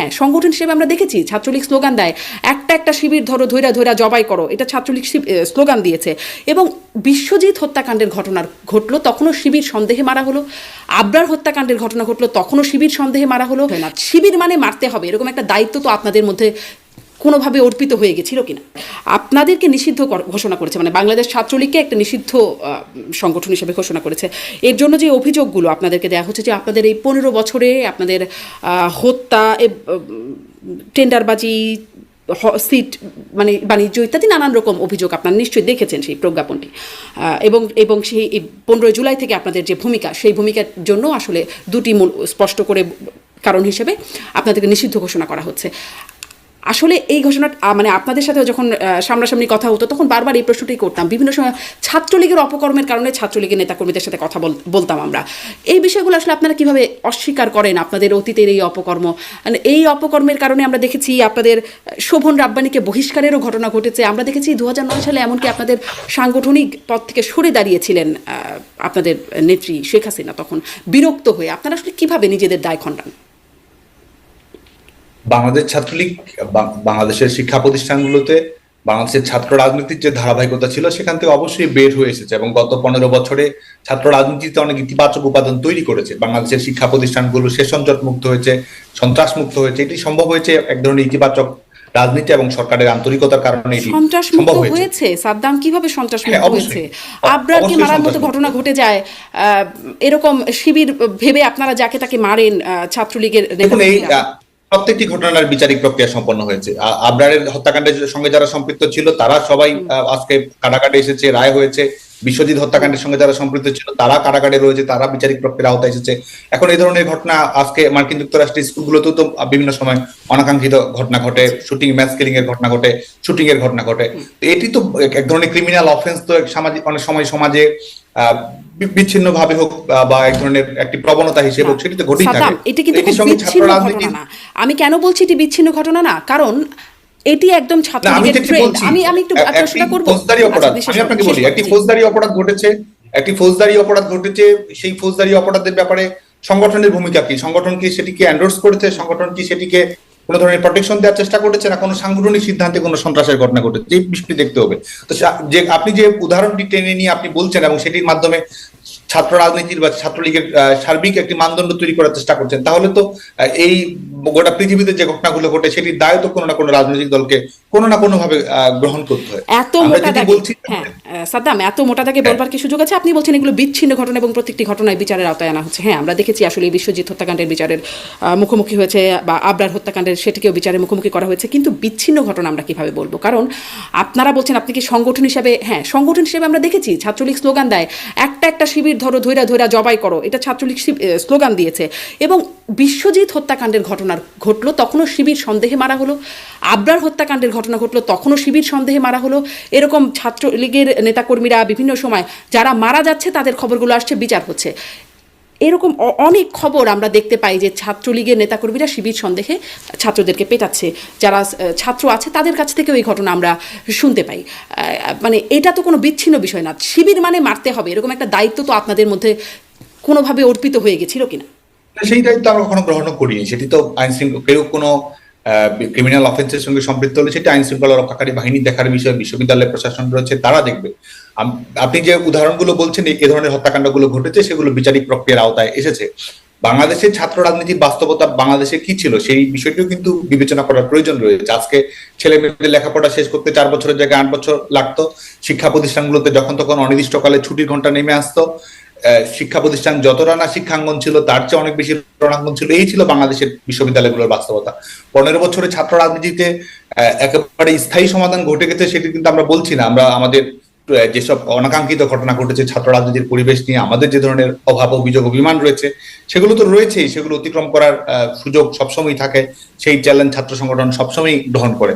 হ্যাঁ সংগঠন হিসেবে আমরা দেখেছি ছাত্রলীগ স্লোগান দেয় একটা একটা শিবির ধরো ধৈরা ধৈরা জবাই করো। এটা ছাত্রলীগ স্লোগান দিয়েছে। এবং বিশ্বজিৎ হত্যাকাণ্ডের ঘটনা ঘটলো তখনও শিবির সন্দেহে মারা হলো। আবরার হত্যাকাণ্ডের ঘটনা ঘটলো তখনও শিবির সন্দেহে মারা হলো। না। শিবির মানে মারতে হবে এরকম একটা দায়িত্ব তো আপনাদের মধ্যে কোনোভাবে অর্পিত হয়ে গেছিল কিনা? আপনাদেরকে নিষিদ্ধ ঘোষণা করেছে মানে বাংলাদেশ ছাত্রলীগকে একটা নিষিদ্ধ সংগঠন হিসেবে ঘোষণা করেছে। এর জন্য যে অভিযোগগুলো আপনাদেরকে দেওয়া হচ্ছে যে আপনাদের এই পনেরো বছরে আপনাদের হত্যা টেন্ডারবাজি সিট মানে বাণিজ্য ইত্যাদি নানান রকম অভিযোগ আপনারা নিশ্চয়ই দেখেছেন সেই প্রজ্ঞাপনটি। এবং এবং সেই পনেরোই জুলাই থেকে আপনাদের যে ভূমিকা, সেই ভূমিকার জন্য আসলে দুটি স্পষ্ট করে কারণ হিসেবে আপনাদেরকে নিষিদ্ধ ঘোষণা করা হচ্ছে। আসলে এই আহ, মানে আপনাদের সাথে যখন সামনাসামনি কথা হতো তখন বারবার এই প্রশ্নটাই করতাম। বিভিন্ন সময় ছাত্রলীগের অপকর্মের কারণে ছাত্রলীগের নেতাকর্মীদের সাথে কথা বল- বলতাম আমরা। এই বিষয়গুলো আসলে আপনারা কীভাবে অস্বীকার করেন আপনাদের অতীতের এই অপকর্ম? মানে এই অপকর্মের কারণে আমরা দেখেছি আপনাদের শোভন রাব্বানিকে বহিষ্কারেরও ঘটনা ঘটেছে। আমরা দেখেছি দু হাজার নয় সালে এমনকি আপনাদের সাংগঠনিক পদ থেকে সরে দাঁড়িয়েছিলেন আপনাদের নেত্রী শেখ হাসিনা তখন বিরক্ত হয়ে। আপনারা আসলে কীভাবে নিজেদের দায় খণ্ডান? বাংলাদেশ ছাত্রলীগ বাংলাদেশের শিক্ষা প্রতিষ্ঠানগুলোতে বাংলাদেশের ছাত্র রাজনীতির যে ধারাবাহিকতা ছিল সেখান থেকে অবশ্যই বের হয়ে এসেছে এবং গত পনেরো বছরে ছাত্র রাজনীতিতে অনেক ইতিবাচক উপাদান তৈরি করেছে। বাংলাদেশের শিক্ষা প্রতিষ্ঠানগুলো সেশনজট মুক্ত হয়েছে সন্ত্রাস মুক্ত হয়েছে এটি সম্ভব হয়েছে এক ধরনের ইতিবাচক রাজনীতি এবং সরকারের আন্তরিকতার কারণে এটি সন্ত্রাস মুক্ত সম্ভব হয়েছে? সাদ্দাম কীভাবে সন্ত্রাস হ্যাঁ, মুক্ত। হয়েছে? আবরারকে মারার মতো ঘটনা ঘটে যায়? আহ, এরকম শিবির ভেবে আপনারা যাকে তাকে মারেন ছাত্রলীগের দেখুন এই প্রত্যেকটি ঘটনার বিচারিক প্রক্রিয়া সম্পন্ন হয়েছে। আবরারের হত্যাকাণ্ডের সঙ্গে যারা সম্পৃক্ত ছিল, তারা সবাই আজকে কাটাকাটি এসেছে, রায় হয়েছে। বিশ্বজিৎ হত্যাকাণ্ডের সঙ্গে যারা সম্পৃক্ত ছিল তারা কারাগারে রয়েছে তারা বিচারিক প্রক্রিয়ার আওতায় এসেছে। এখন এই ধরনের ঘটনা আজকে মার্কিন যুক্তরাষ্ট্রের স্কুলগুলোতেও তো বিভিন্ন সময় অনাকাঙ্ক্ষিত ঘটনা ঘটে শুটিং ম্যাচ কিলিং এর ঘটনা ঘটে শুটিং এর ঘটনা ঘটে। এটি তো এক- ধরনের ক্রিমিনাল অফেন্স তো এক সামাজিক অনেক সময় সমাজে বিচ্ছিন্ন ভাবে হোক বা এক ধরনের একটি প্রবণতা হিসেবে হোক সেটি তো ঘটেই থাকে। এটা কিন্তু বিচ্ছিন্ন ঘটনা না। আমি কেন বলছি এটি বিচ্ছিন্ন ঘটনা না? কারণ এটি একদম আমি ছাত্রলীগের ট্রেন্ড আমি আমি একটু সেটা করব। ফৌজদারি আচ্ছা, অপরাধ আমি আপনাকে বলি একটি ফৌজদারি অপরাধ ঘটেছে একটি ফৌজদারি অপরাধ ঘটেছে সেই ফৌজদারি অপরাধের ব্যাপারে সংগঠনের ভূমিকা কি? সংগঠন কি সেটিকে এন্ডোর্স করেছে? সংগঠন কি সেটিকে কোনো ধরনের প্রোটেকশন দেওয়ার চেষ্টা করেছে? না কোনো সাংগঠনিক সিদ্ধান্তে কোনো সন্ত্রাসের ঘটনা ঘটেছে? এই বিষয়টি দেখতে হবে। তো যে আপনি যে উদাহরণটি টেনে নিয়ে আপনি বলছেন এবং সেটির মাধ্যমে ছাত্র রাজনীতির বা ছাত্রলীগের সার্বিক একটি মানদণ্ড তৈরি করার চেষ্টা করছেন তাহলে তো এই গোটা পৃথিবীতে যে ঘটনাগুলো ঘটে সেটির দায় তো কোনো না কোনো রাজনৈতিক দলকে কোনো না কোনো ভাবে গ্রহণ করতে হয়। এত মোটা দাগে হ্যাঁ সাদ্দাম এত মোটা দাগে বলবার কি সুযোগ আছে? আপনি বলছেন এগুলো বিচ্ছিন্ন ঘটনা এবং প্রত্যেকটি ঘটনায় বিচারের আওতায় আনা হচ্ছে। হ্যাঁ আমরা দেখেছি আসলে বিশ্বজিৎ হত্যাকাণ্ডের বিচারের মুখোমুখি হয়েছে বা আবরার হত্যাকাণ্ডের সেটিকেও বিচারের মুখোমুখি করা হয়েছে। কিন্তু বিচ্ছিন্ন ঘটনা আমরা কীভাবে বলব? কারণ আপনারা বলছেন আপনি কি সংগঠন হিসাবে হ্যাঁ সংগঠন হিসেবে আমরা দেখেছি ছাত্রলীগ স্লোগান দেয় একটা একটা শিবির ধরো, ধৈরা ধৈরা জবাই করো। এটা ছাত্রলীগ স্লোগান দিয়েছে। এবং বিশ্বজিৎ হত্যাকাণ্ডের ঘটনা ঘটলো, তখনও শিবির সন্দেহে মারা হলো। আবরার হত্যাকাণ্ডের ঘটনা ঘটলো, তখনও শিবির সন্দেহে মারা হলো। এরকম ছাত্রলীগের নেতাকর্মীরা বিভিন্ন সময় যারা মারা যাচ্ছে, তাদের খবরগুলো আসছে, বিচার হচ্ছে। এরকম অনেক খবর আমরা দেখতে পাই যে ছাত্রলীগের নেতাকর্মীরা শিবির সন্দেহে ছাত্রদেরকে পেটাচ্ছে। যারা ছাত্র আছে তাদের কাছ থেকেও এই ঘটনা আমরা শুনতে পাই। মানে এটা তো কোনো বিচ্ছিন্ন বিষয় না। শিবির মানে মারতে হবে। এরকম একটা দায়িত্ব তো আপনাদের মধ্যে কোনোভাবে অর্পিত হয়ে গেছিল কিনা? সেই দায়িত্ব আমরা কখনো গ্রহণ করিনি। সেটি তো আইনশৃঙ্খলা কেউ কোনো ক্রিমিনাল অফেন্সের সঙ্গে সম্পৃক্ত হলে সেটা আইন শৃঙ্খলা রক্ষাকারী বাহিনী দেখার বিষয়ে বিশ্ববিদ্যালয় প্রশাসন রয়েছে, তারা দেখবে। আপনি যে উদাহরণগুলো বলছেন এ ধরনের হত্যাকাণ্ডগুলো ঘটেছে, সেগুলো বিচারিক প্রক্রিয়ার আওতায় এসেছে। বাংলাদেশের ছাত্র রাজনীতির বাস্তবতা বাংলাদেশে কি ছিল, সেই বিষয়টিও কিন্তু বিবেচনা করার প্রয়োজন রয়েছে। আজকে ছেলে মেয়েদের লেখাপড়া শেষ করতে চার বছরের জায়গায় আট বছর লাগতো। শিক্ষা প্রতিষ্ঠানগুলোতে যখন তখন অনির্দিষ্টকালে ছুটির ঘণ্টা নেমে আসতো। শিক্ষা প্রতিষ্ঠান যতটা না শিক্ষাঙ্গন ছিল, তার চেয়ে অনেক বেশি রণাঙ্গন ছিল। এই ছিল বাংলাদেশের বিশ্ববিদ্যালয়গুলোর বাস্তবতা। পনেরো বছরে ছাত্র রাজনীতিতে একেবারে স্থায়ী সমাধান ঘটে গেছে সেটি কিন্তু আমরা বলছি না। আমরা আমাদের যেসব অনাকাঙ্ক্ষিত ঘটনা ঘটেছে ছাত্র রাজনীতির পরিবেশ নিয়ে, আমাদের যে ধরনের অভাব, অভিযোগ, অভিমান রয়েছে, সেগুলো তো রয়েছেই। সেগুলো অতিক্রম করার সুযোগ সবসময় থাকে। সেই চ্যালেঞ্জ ছাত্র সংগঠন সবসময় গ্রহণ করে।